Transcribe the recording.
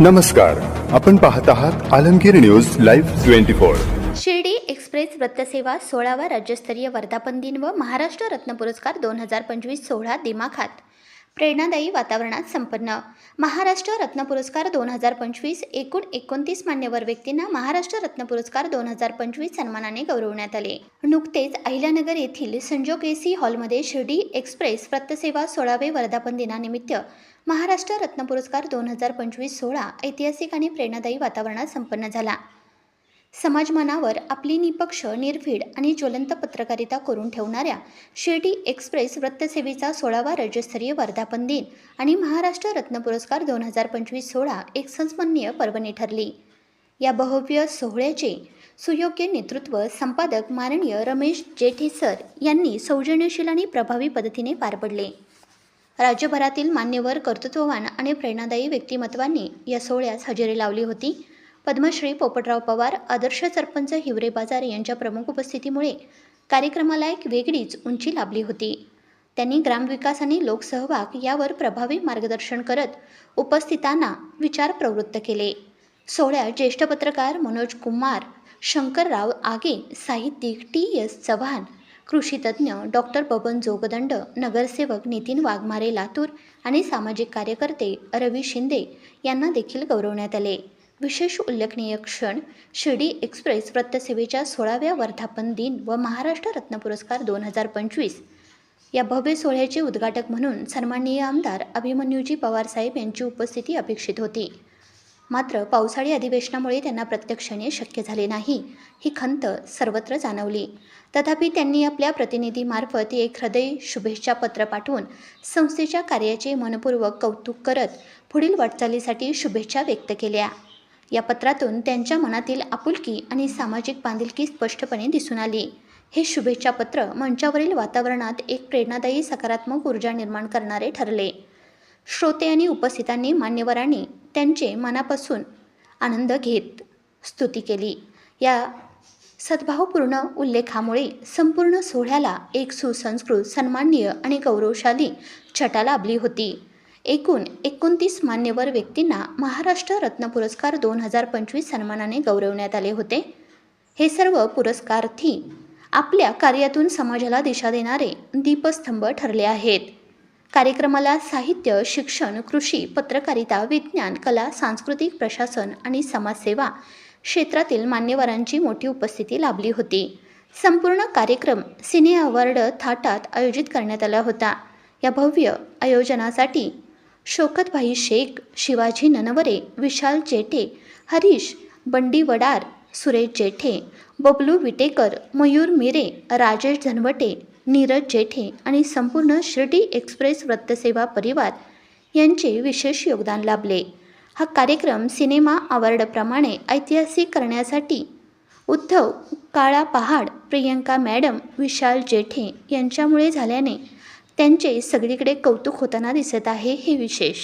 नमस्कार आपण पाहत आहात Alamgir news live twenty four. Shirdi express वृत्तसेवा सोळावा राज्यस्तरीय वर्धापन दिन व महाराष्ट्र रत्न पुरस्कार दोन हजार पंचवीस सोहळा दिमाखात. प्रेरणादायी वातावरणात संपन्न. महाराष्ट्र रत्न पुरस्कार दोन हजार पंचवीस एकूण एकोणतीस मान्यवर व्यक्तींना महाराष्ट्र रत्न पुरस्कार दोन हजार पंचवीस सन्मानाने गौरवण्यात आले. नुकतेच अहिल्यानगर येथील संजोग एसी हॉलमध्ये शिर्डी एक्सप्रेस वृत्तसेवा सोळावे वर्धापन दिनानिमित्त महाराष्ट्र रत्न पुरस्कार दोन हजार पंचवीस सोहळा ऐतिहासिक आणि प्रेरणादायी वातावरणात संपन्न झाला. समाजमनावर आपली निपक्ष निर्भीड आणि ज्वलंत पत्रकारिता करून ठेवणाऱ्या शिर्डी एक्सप्रेस वृत्तसेवेचा सोळावा राज्यस्तरीय वर्धापन दिन आणि महाराष्ट्र रत्न पुरस्कार दोन हजार पंचवीस सोहळा एक संस्मरणीय पर्वणी ठरली. या भव्य सोहळ्याचे सुयोग्य नेतृत्व संपादक माननीय रमेश जेठे सर यांनी सौजन्यशील आणि प्रभावी पद्धतीने पार पडले. राज्यभरातील मान्यवर कर्तृत्ववान आणि प्रेरणादायी व्यक्तिमत्वांनी या सोहळ्यास हजेरी लावली होती. पद्मश्री पोपटराव पवार आदर्श सरपंच हिवरे बाजार यांच्या प्रमुख उपस्थितीमुळे कार्यक्रमाला एक वेगळीच उंची लाभली होती. त्यांनी ग्रामविकास आणि लोकसहभाग यावर प्रभावी मार्गदर्शन करत उपस्थितांना विचार प्रवृत्त केले. सोहळ्यात ज्येष्ठ पत्रकार मनोज कुमार शंकरराव आगे साहित्यिक टी. एस. चव्हाण कृषीतज्ज्ञ डॉक्टर बबन जोगदंड नगरसेवक नितीन वाघमारे लातूर आणि सामाजिक कार्यकर्ते रवी शिंदे यांना देखील गौरवण्यात आले. विशेष उल्लेखनीय क्षण शिर्डी एक्सप्रेस वृत्तसेवेच्या सोळाव्या वर्धापन दिन व महाराष्ट्र रत्न पुरस्कार दोन हजार पंचवीस. या भव्य सोहळ्याचे उद्घाटक म्हणून सन्माननीय आमदार अभिमन्यूजी पवारसाहेब यांची उपस्थिती अपेक्षित होती. मात्र पावसाळी अधिवेशनामुळे त्यांना प्रत्यक्षणे शक्य झाले नाही ही खंत सर्वत्र जाणवली. तथापि त्यांनी आपल्या प्रतिनिधीमार्फत एक हृदय शुभेच्छा पत्र पाठवून संस्थेच्या कार्याचे मनपूर्वक कौतुक करत पुढील वाटचालीसाठी शुभेच्छा व्यक्त केल्या. या पत्रातून त्यांच्या मनातील आपुलकी आणि सामाजिक बांधिलकी स्पष्टपणे दिसून आली. हे शुभेच्छा पत्र मंचावरील वातावरणात एक प्रेरणादायी सकारात्मक ऊर्जा निर्माण करणारे ठरले. श्रोते आणि उपस्थितांनी मान्यवरांनी त्यांचे मनापासून आनंद घेत स्तुती केली. या सद्भावपूर्ण उल्लेखामुळे संपूर्ण सोहळ्याला एक सुसंस्कृत सन्माननीय आणि गौरवशाली छटा लाभली होती. एकूण एकोणतीस मान्यवर व्यक्तींना महाराष्ट्र रत्न पुरस्कार दोन हजार पंचवीस सन्मानाने गौरवण्यात आले होते. हे सर्व पुरस्कार्थी आपल्या कार्यातून समाजाला दिशा देणारे दीपस्तंभ ठरले आहेत. कार्यक्रमाला साहित्य शिक्षण कृषी पत्रकारिता विज्ञान कला सांस्कृतिक प्रशासन आणि समाजसेवा क्षेत्रातील मान्यवरांची मोठी उपस्थिती लाभली होती. संपूर्ण कार्यक्रम सिने अवॉर्ड थाटात आयोजित करण्यात आला होता. या भव्य आयोजनासाठी शोकतभाई शेख शिवाजी ननवरे विशाल जेठे हरीश बंडी वडार सुरेश जेठे बबलू विटेकर मयूर मिरे राजेश धनवटे नीरज जेठे आणि संपूर्ण शिर्डी एक्सप्रेस वृत्तसेवा परिवार यांचे विशेष योगदान लाभले. हा कार्यक्रम सिनेमा अवॉर्डप्रमाणे ऐतिहासिक करण्यासाठी उद्धव काळा पहाड प्रियंका मॅडम विशाल जेठे यांच्यामुळे झाल्याने त्यांचे सगळीकडे कौतुक होताना दिसत आहे हे विशेष.